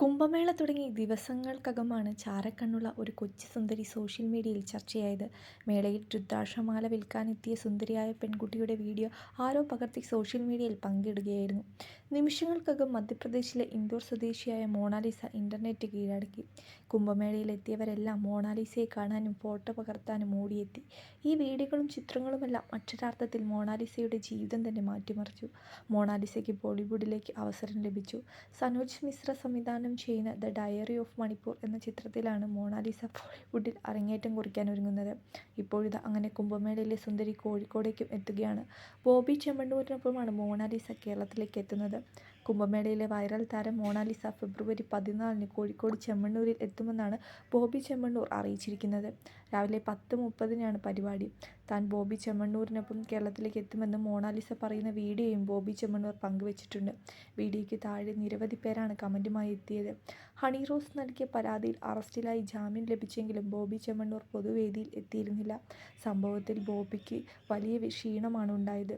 കുംഭമേള തുടങ്ങി ദിവസങ്ങൾക്കകമാണ് ചാരക്കണ്ണുള്ള ഒരു കൊച്ചു സുന്ദരി സോഷ്യൽ മീഡിയയിൽ ചർച്ചയായത്. മേളയിൽ രുദ്രാക്ഷമാല വിൽക്കാനെത്തിയ സുന്ദരിയായ പെൺകുട്ടിയുടെ വീഡിയോ ആരോ പകർത്തി സോഷ്യൽ മീഡിയയിൽ പങ്കിടുകയായിരുന്നു. നിമിഷങ്ങൾക്കകം മധ്യപ്രദേശിലെ ഇൻഡോർ സ്വദേശിയായ മോണാലിസ ഇന്റർനെറ്റ് കീഴടക്കി. കുംഭമേളയിലെത്തിയവരെല്ലാം മോണാലിസയെ കാണാനും ഫോട്ടോ പകർത്താനും ഓടിയെത്തി. ഈ വീഡിയോകളും ചിത്രങ്ങളുമെല്ലാം അക്ഷരാർത്ഥത്തിൽ മോണാലിസയുടെ ജീവിതം തന്നെ മാറ്റിമറിച്ചു. മോണാലിസയ്ക്ക് ബോളിവുഡിലേക്ക് അവസരം ലഭിച്ചു. സനോജ് മിശ്ര സംവിധാനം ചെയ്യുന്ന ദ ഡയറി ഓഫ് മണിപ്പൂർ എന്ന ചിത്രത്തിലാണ് മോണാലിസ ബോളിവുഡിൽ അരങ്ങേറ്റം കുറിക്കാൻ ഒരുങ്ങുന്നത് ഇപ്പോഴിത് അങ്ങനെ കുംഭമേളയിലെ സുന്ദരി കോഴിക്കോടേക്കും എത്തുകയാണ്. ബോബി ചെമ്മണ്ണൂരിനൊപ്പമാണ് മോണാലിസ കേരളത്തിലേക്ക് എത്തുന്നത്. കുംഭമേളയിലെ വൈറൽ താരം മോണാലിസ ഫെബ്രുവരി പതിനാലിന് കോഴിക്കോട് ചെമ്മണ്ണൂരിൽ എത്തുമെന്നാണ് ബോബി ചെമ്മണ്ണൂർ അറിയിച്ചിരിക്കുന്നത്. രാവിലെ പത്ത് മുപ്പതിനാണ് പരിപാടി. താൻ ബോബി ചെമ്മണ്ണൂരിനൊപ്പം കേരളത്തിലേക്ക് എത്തുമെന്ന് മോണാലിസ പറയുന്ന വീഡിയോയും ബോബി ചെമ്മണ്ണൂർ പങ്കുവച്ചിട്ടുണ്ട്. വീഡിയോയ്ക്ക് താഴെ നിരവധി പേരാണ് കമന്റുമായി എത്തിയത്. ഹണി റോസ് നൽകിയ പരാതിയിൽ അറസ്റ്റിലായി ജാമ്യം ലഭിച്ചെങ്കിലും ബോബി ചെമ്മണ്ണൂർ പൊതുവേദിയിൽ എത്തിയിരുന്നില്ല. സംഭവത്തിൽ ബോബിക്ക് വലിയ ക്ഷീണമാണ് ഉണ്ടായത്.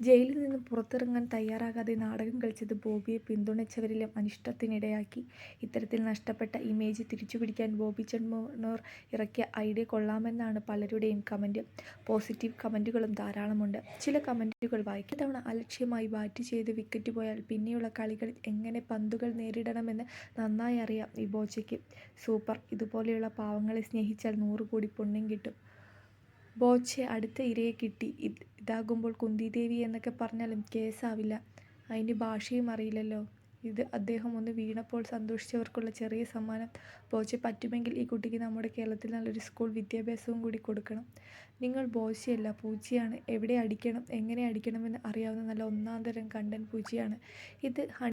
ജയിലിൽ നിന്ന് പുറത്തിറങ്ങാൻ തയ്യാറാകാതെ നാടകം കളിച്ചത് ബോബിയെ പിന്തുണച്ചവരിലും അനിഷ്ടത്തിനിടയാക്കി. ഇത്തരത്തിൽ നഷ്ടപ്പെട്ട ഇമേജ് തിരിച്ചുപിടിക്കാൻ ബോബി ചെമ്മണ്ണൂർ ഇറക്കിയ ഐഡിയ കൊള്ളാമെന്നാണ് പലരുടെയും കമന്റ് പോസിറ്റീവ് കമന്റുകളും ധാരാളമുണ്ട്. ചില കമന്റുകൾ വായിക്കും തവണ അലക്ഷ്യമായി ബാറ്റ് ചെയ്ത് വിക്കറ്റ് പോയാൽ പിന്നെയുള്ള കളികളിൽ എങ്ങനെ പന്തുകൾ നേരിടണമെന്ന് നന്നായി അറിയാം ഈ ബോച്ചയ്ക്ക്. സൂപ്പർ ഇതുപോലെയുള്ള പാവങ്ങളെ സ്നേഹിച്ചാൽ നൂറ് കോടി പുണ്യം കിട്ടും. ബോച്ചെ അടുത്ത ഇരയെ കിട്ടി. ഇതാകുമ്പോൾ കുന്തിദേവി എന്നൊക്കെ പറഞ്ഞാലും കേസാവില്ല. അതിന് ഭാഷയും അറിയില്ലല്ലോ. ഇത് അദ്ദേഹം ഒന്ന് വീണപ്പോൾ സന്തോഷിച്ചവർക്കുള്ള ചെറിയ സമ്മാനം. ബോച്ചെ പറ്റുമെങ്കിൽ ഈ കുട്ടിക്ക് നമ്മുടെ കേരളത്തിൽ നല്ലൊരു സ്കൂൾ വിദ്യാഭ്യാസവും കൂടി കൊടുക്കണം. നിങ്ങൾ ബോച്ചയല്ല പൂച്ചയാണ്. എവിടെ അടിക്കണം എങ്ങനെ അടിക്കണമെന്ന് അറിയാവുന്ന നല്ല ഒന്നാം തരം കണ്ടൻ പൂച്ചയാണ്. ഇത്